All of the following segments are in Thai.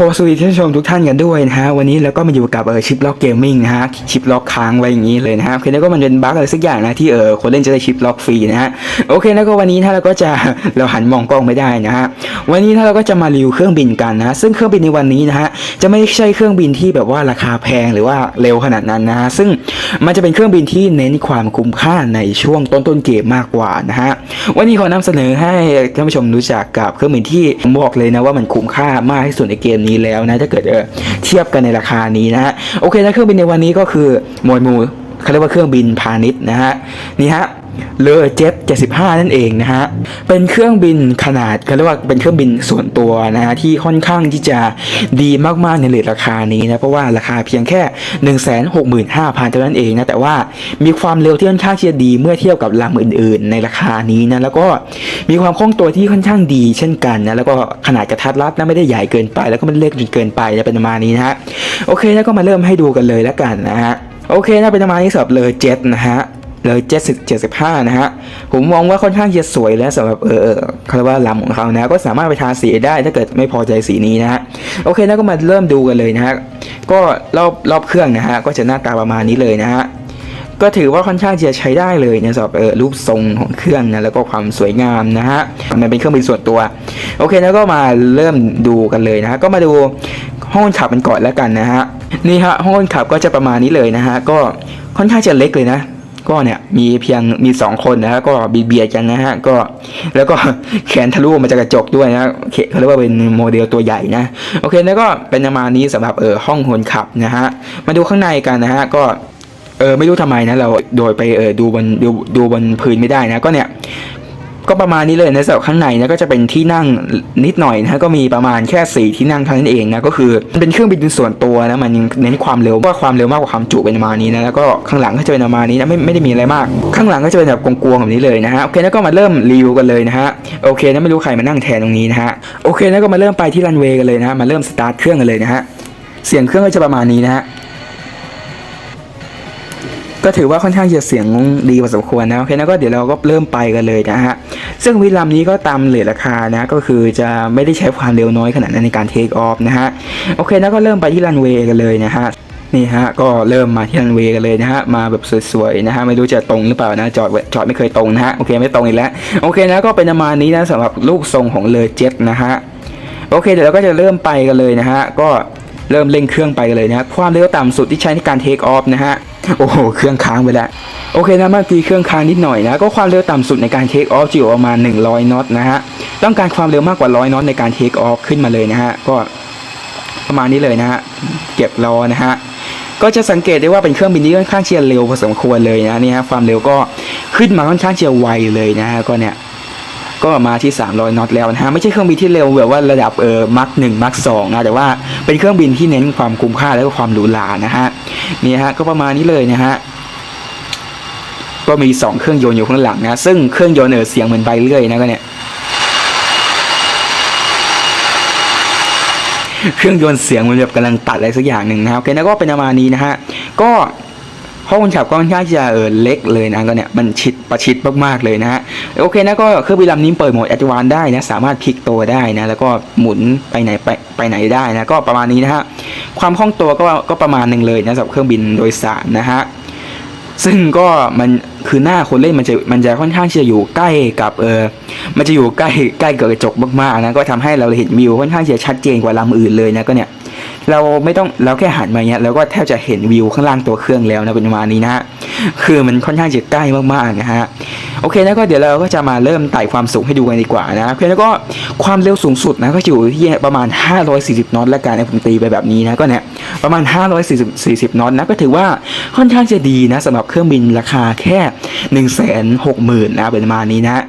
ขอสวัสดีท่านผู้ชมทุกท่านกันด้วยนะฮะวันนี้เราก็มาอยู่กับเออชิปล็อกเกมมิ่งนะฮะชิปล็อกค้างไว้อย่างนี้เลยนะฮะโอเคแล้วก็มันเป็นบั๊กอะไรสักอย่างนะที่เออคนเล่นจะได้ชิปล็อกฟรีนะฮะโอเคแล้วก็วันนี้ถ้าเราก็จะเราหันมองกล้องไม่ได้นะฮะวันนี้ถ้าเราก็จะมารีวิวเครื่องบินกันนะซึ่งเครื่องบินในวันนี้นะฮะจะไม่ใช่เครื่องบินที่แบบว่าราคาแพงหรือว่าเร็วขนาดนั้นนะฮะซึ่งมันจะเป็นเครื่องบินที่เน้นความคุ้มค่าในช่วงต้นต้นๆเกมมากกว่านะฮะวันนี้ขอนำเสนอให้ท่านผู้ชมรู้จักกับเครื่องบินที่บอกเลยนะว่ามันคุ้มค่ามากที่สุดในเกมนี้แล้วนะถ้าเกิดเออเทียบกันในราคานี้นะฮะโอเคแล้วเครื่องบินในวันนี้ก็คือมวยมูเขาเรียกว่าเครื่องบินพาณิชย์นะฮะนี่ฮะ เลอเจ็ต75 นั่นเองนะฮะ เป็นเครื่องบินขนาดเขาเรียกว่าเป็นเครื่องบินส่วนตัวนะฮะที่ค่อนข้างที่จะดีมากๆในเลทราคานี้นะ เพราะว่าราคาเพียงแค่ 165,000เท่านั้นเองนะ แต่ว่ามีความเร็วที่ค่อนข้างที่จะดีเมื่อเทียบกับลำอื่น ๆ ในราคานี้นะ แล้วก็มีความคล่องตัวที่ค่อนข้างดีเช่นกันนะ แล้วก็ขนาดกระทัดรัดนะไม่ได้ใหญ่เกินไป แล้วก็ไม่ได้เล็กจนเกินไปนะเป็นประมาณนี้นะฮะ โอเคแล้วก็มาเริ่มให้ดูกันเลยแล้วกันนะฮะ โอเคนะเป็นประมาณนี้สำหรับเลยเจ็ตนะฮะ เลยเจ็ดสิบเจ็ดสิบห้านะฮะ ผมมองว่าค่อนข้างจะสวยแล้วสำหรับเออเขาเรียกว่าลำของเขานะ ก็สามารถไปทาสีได้ถ้าเกิดไม่พอใจสีนี้นะฮะ โอเคแล้วก็มาเริ่มดูกันเลยนะฮะ ก็รอบรอบเครื่องนะฮะ ก็จะหน้าตาประมาณนี้เลยนะฮะก็ถือว่าค่อนข้างจะใช้ได้เลยนะสำหรับเออรูปทรงของเครื่องนะแล้วก็ความสวยงามนะฮะมันเป็นเครื่องบินส่วนตัว โอเคแล้วก็มาเริ่มดูกันเลยนะฮะก็มาดูห้องคนขับมันก่อนแล้วกันนะฮะนี่ฮะห้องคนขับก็จะประมาณนี้เลยนะฮะก็ค่อนข้างจะเล็กเลยนะ ก็เนี่ยมีเพียงมีสองคนนะฮะก็บีเบียดกันนะฮะก็แล้วก็แขนทะลุมาจากกระจกด้วยนะเขาเรียกว่าเป็นโมเดลตัวใหญ่นะโอเคแล้วก็เป็นประมาณนี้สำหรับเออห้องคนขับนะฮะมาดูข้างในกันนะฮะก็เออไม่รู้ทำไมนะเราโดยไปเออดูบนดูดูบนพื้นไม่ได้นะก็เนี่ย ก็ประมาณนี้เลยนะสำหรับข้างในนะก็จะเป็นที่นั่งนิดหน่อยนะก็มีประมาณแค่สี่ที่นั่งเท่านั้นเองนะก็คือมันเป็นเครื่องบินส่วนตัวนะมันเน้นความเร็วว่าความเร็วมากกว่าความจุเป็นประมาณนี้นะแล้วก็ข้างหลังก็จะเป็นประมาณนี้นะไม่ไม่ได้มีอะไรมาก ข้างหลังก็จะเป็นแบบกลวงๆแบบนี้เลยนะฮะโอเคแล้วก็มาเริ่มรีวิวกันเลยนะฮะโอเคนะไม่รู้ใครมานั่งแทนตรงนี้นะฮะโอเคแล้วก็มาเริ่มไปที่รันเวย์กันเลยนะฮะมาเริ่มสตาร์ทเครื่องกันเลยนะฮะเสียงเครื่องก็จะประมาณนี้นะฮะ ก็ถือว่าค่อนข้างจะเสียงดีพอสมควรนะโอเคนะก็เดี๋ยวเราก็เริ่มไปกันเลยนะฮะซึ่งวิลำนี้ก็ตามเลทราคานะก็คือจะไม่ได้ใช้ความเร็วน้อยขนาดนั้นในการเทคออฟนะฮะโอเคนะก็เริ่มไปที่รันเวย์กันเลยนะฮะนี่ฮะก็เริ่มมาที่รันเวย์กันเลยนะฮะมาแบบสวยๆนะฮะไม่รู้จะตรงหรือเปล่านะจอดจอดไม่เคยตรงนะฮะโอเคไม่ตรงอีกแล้วโอเคนะก็เป็นประมาณนี้นะสำหรับลูกทรงของเลเจ็ตนะฮะโอเคเดี๋ยวเราก็จะเริ่มไปกันเลยนะฮะก็เริ่มเร่งเครื่องไปกันเลยนะฮะความเร็วต่ำสุดที่ใช้ในการเทคออฟนะฮะ โอ้โห เครื่องค้างไปแล้ว โอเคนะเมื่อกี้เครื่องค้างนิดหน่อยนะ ก็ความเร็วต่ำสุดในการเทคออฟจะอยู่ประมาณ 100 น็อตนะฮะ ต้องการความเร็วมากกว่า 100 น็อตในการเทคออฟขึ้นมาเลยนะฮะ ก็ประมาณนี้เลยนะฮะ เก็บล้อนะฮะ ก็จะสังเกตได้ว่าเป็นเครื่องบินที่ค่อนข้างเชียร์เร็วพอสมควรเลยนะนี่ฮะ ความเร็วก็ขึ้นมาค่อนข้างเชียร์ไวเลยนะฮะ ก็เนี่ย ก็มาที่ 300น็อตแล้วนะฮะไม่ใช่เครื่องบินที่เร็วแบบว่าระดับเออมักหนึ่งมักสองนะแต่ว่าเป็นเครื่องบินที่เน้นความคุ้มค่าและก็ความหรูหรานะฮะนี่ฮะก็ประมาณนี้เลยนะฮะก็มี 2 เครื่องยนต์อยู่ข้างหลังนะซึ่งเครื่องยนต์เออเสียงเหมือนใบเลื่อยนะก็เนี่ยเครื่องยนต์เสียงมันแบบกำลังตัดอะไรสักอย่างหนึ่งนะครับโอเคแล้วก็เป็นประมาณนี้นะฮะก็ ห้องคนขับก็ค่อนข้างจะเออเล็กเลยนะก็เนี่ยมันชิดประชิดมากๆเลยนะฮะโอเคนะก็เครื่องบินลำนี้เปิดโหมดแอดวานได้นะสามารถพลิกตัวได้นะแล้วก็หมุนไปไหนไปไปไหนได้นะก็ประมาณนี้นะฮะความคล่องตัวก็ก็ประมาณหนึ่งเลยนะสำหรับเครื่องบินโดยสารนะฮะซึ่งก็มันคือหน้าคนเล่นมันจะมันจะค่อนข้างที่จะอยู่ใกล้กับเออมันจะอยู่ใกล้ใกล้กับกระจกมากๆนะก็ทำให้เราเห็นวิวค่อนข้างที่จะชัดเจนกว่าลำอื่นเลยนะก็เนี่ย เราไม่ต้องเราแค่หันมาเนี้ยเราก็แทบจะเห็นวิวข้างล่างตัวเครื่องแล้วนะเป็นประมาณนี้นะฮะคือมันค่อนข้างจะใกล้มากๆนะฮะโอเคแล้วก็เดี๋ยวเราก็จะมาเริ่มไต่ความสูงให้ดูกันดีกว่านะโอเคแล้วก็ความเร็วสูงสุดนะก็อยู่ที่ประมาณ 540น็อตแล้วกันนะผมตีไปแบบนี้นะก็เนี่ยประมาณ 540 40น็อตนะก็ถือว่าค่อนข้างจะดีนะสำหรับเครื่องบินราคาแค่ 1 6 0 0 0 0นะเป็นประมาณนี้นะ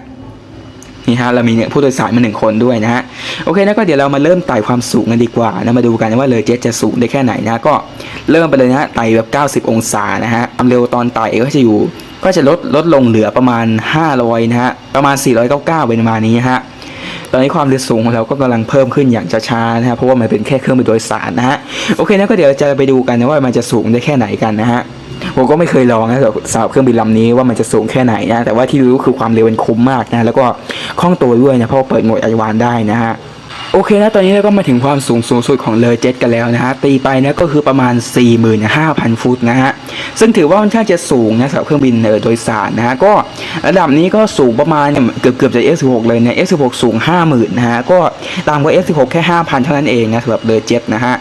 นี่ฮะเรามีเนี่ยผู้โดยสารมาหนึ่งคนด้วยนะฮะโอเคนะก็เดี๋ยวเรามาเริ่มไต่ความสูงกันดีกว่านะมาดูกันว่าเลยเจ็ตจะสูงได้แค่ไหนนะก็เริ่มไปเลยนะฮะไต่แบบ 90 องศานะฮะความเร็วตอนไต่ก็จะอยู่ ก็จะลดลดลงเหลือประมาณ 500นะฮะประมาณ 499เป็นประมาณนี้ฮะ ตอนนี้ความเร็วสูงของเราก็กำลังเพิ่มขึ้นอย่างช้าๆนะฮะเพราะว่ามันเป็นแค่เครื่องบินโดยสารนะฮะโอเคนะก็เดี๋ยวเราจะไปดูกันนะว่ามันจะสูงได้แค่ไหนกันนะฮะผมก็ไม่เคยลองนะสำหรับสำหรับเครื่องบินลำนี้ว่ามันจะสูงแค่ไหนนะแต่ว่าที่รู้คือความเร็วมันคุ้มมากนะแล้วก็คล่องตัวด้วยนะเพราะเปิดโหมดไอวานได้นะฮะ โอเคนะตอนนี้เราก็มาถึงความสูงสูงสุดของเลอเจ็ตกันแล้วนะฮะตีไปนะก็คือประมาณ 45,000 ฟุตนะฮะซึ่งถือว่าค่อนข้างจะสูงนะสำหรับเครื่องบินโดยสารนะฮะก็ระดับนี้ก็สูงประมาณเกือบเกือบจะ F16 เลยเนี่ย F16 สูง 50,000นะฮะก็ต่ำกว่า F16 แค่ 5,000 เท่านั้นเองนะสำหรับเลอเจ็ตนะฮะ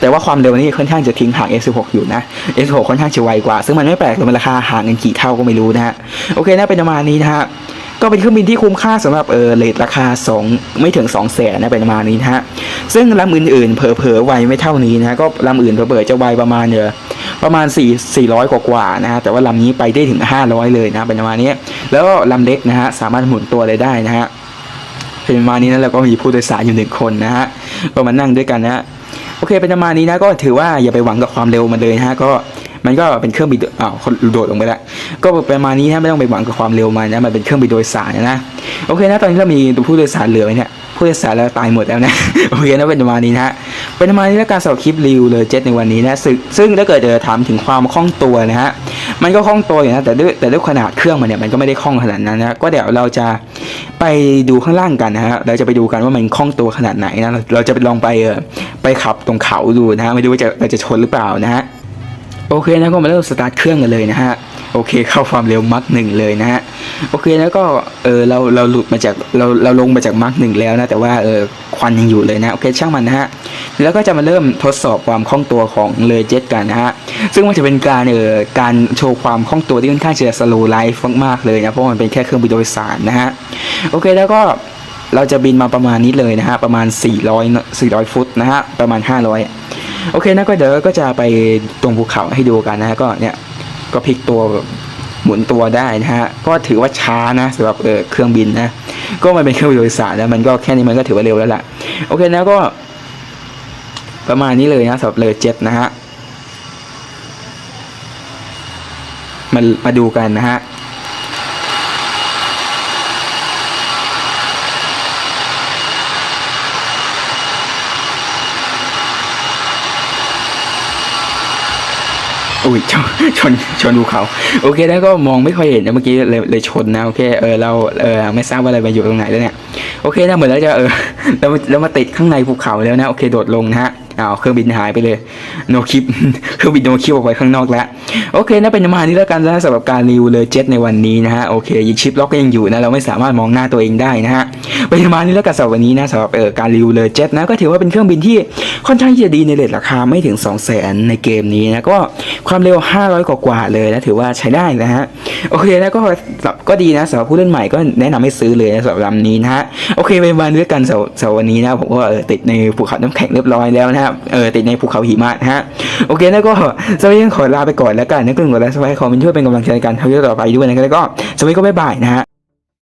แต่ว่าความเร็วนี่ค่อนข้างจะทิ้งห่าง F16 อยู่นะ F16 ค่อนข้างจะไวกว่า ซึ่งมันไม่แปลกเลยมันราคาห่างกันกี่เท่าก็ไม่รู้นะฮะโอเคนะเป็นประมาณนี้นะฮะ ก็เป็นเครื่องบินที่คุ้มค่าสำหรับเออเลทราคา 2 ไม่ถึง 2 0 0แสนนะเป็นประมาณนี้นะฮะซึ่งลำอื่นๆ เผลอๆไวไม่เท่านี้นะฮะก็ลำอื่นเผลอๆจะไวประมาณเนอประมาณ 4 400กว่านะฮะแต่ว่าลำนี้ไปได้ถึง 500 เลยนะเป็นประมาณนี้ แล้วก็ลำเล็กนะฮะสามารถหมุนตัวเลยได้นะฮะเป็นประมาณนี้นะแล้วก็มีผู้โดยสารอยู่หนึ่งคนนะฮะก็มานั่งด้วยกันนะฮะโอเคเป็นประมาณนี้นะก็ถือว่าอย่าไปหวังกับความเร็วมันเลยนะฮะก็ มันก็เป็นเครื่องบินอ้าวคนโดดลงไปแล้วก็ประมาณนี้นะไม่ต้องไปหวังกับความเร็วมันนะมันเป็นเครื่องบินโดยสารนะโอเคนะตอนนี้เรามีผู้โดยสารเหลือไหมเนี่ยผู้โดยสารเราตายหมดแล้วนะโอเคนะเป็นประมาณนี้นะฮะเป็นประมาณนี้แล้วการสอบคลิปรีวิวเลยเจ็ตในวันนี้นะซึ่งซึ่งถ้าเกิดจะถามถึงความคล่องตัวนะฮะมันก็คล่องตัวอยู่นะแต่ด้วยแต่ด้วยขนาดเครื่องมันเนี่ยมันก็ไม่ได้คล่องขนาดนั้นนะก็เดี๋ยวเราจะไปดูข้างล่างกันนะฮะเราจะไปดูกันว่ามันคล่องตัวขนาดไหนนะเราเราจะไปลองไปเออไปขับตรงเขาดูนะฮะไม่รู้ว่าจะเราจะชนหรือเปล่านะฮะ โอเคนะก็มาเริ่มสตาร์ทเครื่องกันเลยนะฮะโอเคเข้าความเร็วมักหนึ่งเลยนะฮะโอเคแล้วก็เออเราเราหลุดมาจากเราเราลงมาจากมักหนึ่งแล้วนะแต่ว่าเออควันยังอยู่เลยนะโอเคช่างมันนะฮะแล้วก็จะมาเริ่มทดสอบความคล่องตัวของเลเจ็ตกันนะฮะซึ่งมันจะเป็นการเออการโชว์ความคล่องตัวที่ค่อนข้างจะสโลไลฟ์มากๆเลยนะเพราะมันเป็นแค่เครื่องบินโดยสารนะฮะโอเคแล้วก็เราจะบินมาประมาณนี้เลยนะฮะประมาณ 400 400 ฟุตนะฮะประมาณ 500 โอเคนะก็เดี๋ยวก็จะไปตรงภูเขาให้ดูกันนะฮะก็เนี่ยก็พลิกตัวหมุนตัวได้นะฮะก็ถือว่าช้านะสำหรับเออเครื่องบินนะก็มันเป็นเครื่องบินโดยสารนะมันก็แค่นี้มันก็ถือว่าเร็วแล้วล่ะโอเคนะก็ ประมาณนี้เลยนะสำหรับเลเจ็ตนะฮะมามาดูกันนะฮะ อุ้ยชนชนชนภูเขา โอเคแล้วก็มองไม่ค่อยเห็นนะเมื่อกี้เลยเลยชนนะโอเคเออเราเออไม่ทราบว่าอะไรมาอยู่ตรงไหนแล้วเนี่ยโอเคนะเหมือนเราจะเออเราเรามาติดข้างในภูเขาแล้วนะโอเคโดดลงนะฮะ อ้าวเครื่องบินหายไปเลยโนคลิปเครื่องบินโนคลิปออกไปข้างนอกแล้วโอเคนะเป็นประมาณนี้แล้วกันนะสำหรับการรีวิวเลยเจ็ตในวันนี้นะฮะโอเคยิงชิปล็อกก็ยังอยู่นะเราไม่สามารถมองหน้าตัวเองได้นะฮะเป็นประมาณนี้แล้วกันสำหรับวันนี้นะสำหรับเออการรีวิวเลยเจ็ตนะก็ถือว่าเป็นเครื่องบินที่ค่อนข้างที่จะดีในเรทราคาไม่ถึง 2 0 0 0 0 0ในเกมนี้นะก็ความเร็ว 500 กว่าๆเลยนะถือว่าใช้ได้นะฮะโอเคแล้วก็ก็ดีนะสำหรับผู้เล่นใหม่ก็แนะนำให้ซื้อเลยนะสำหรับลำนี้นะฮะโอเคเป็นวันด้วยกันสำหรับสำหรับวันนี้นะผมก็ติดในภูเขาน้ำแข็งเรียบร้อยแล้วนะครับเออติดในภูเขาหิมะนะฮะโอเคแล้วก็สวัสดีขอลาไปก่อนแล้วกันนะกลุ่มกดไลค์สไครต์คอมเมนต์ช่วยเป็นกำลังใจในการทำเรื่องต่อไปด้วยนะแล้วก็สวัสดีก็บ๊ายบายนะฮะ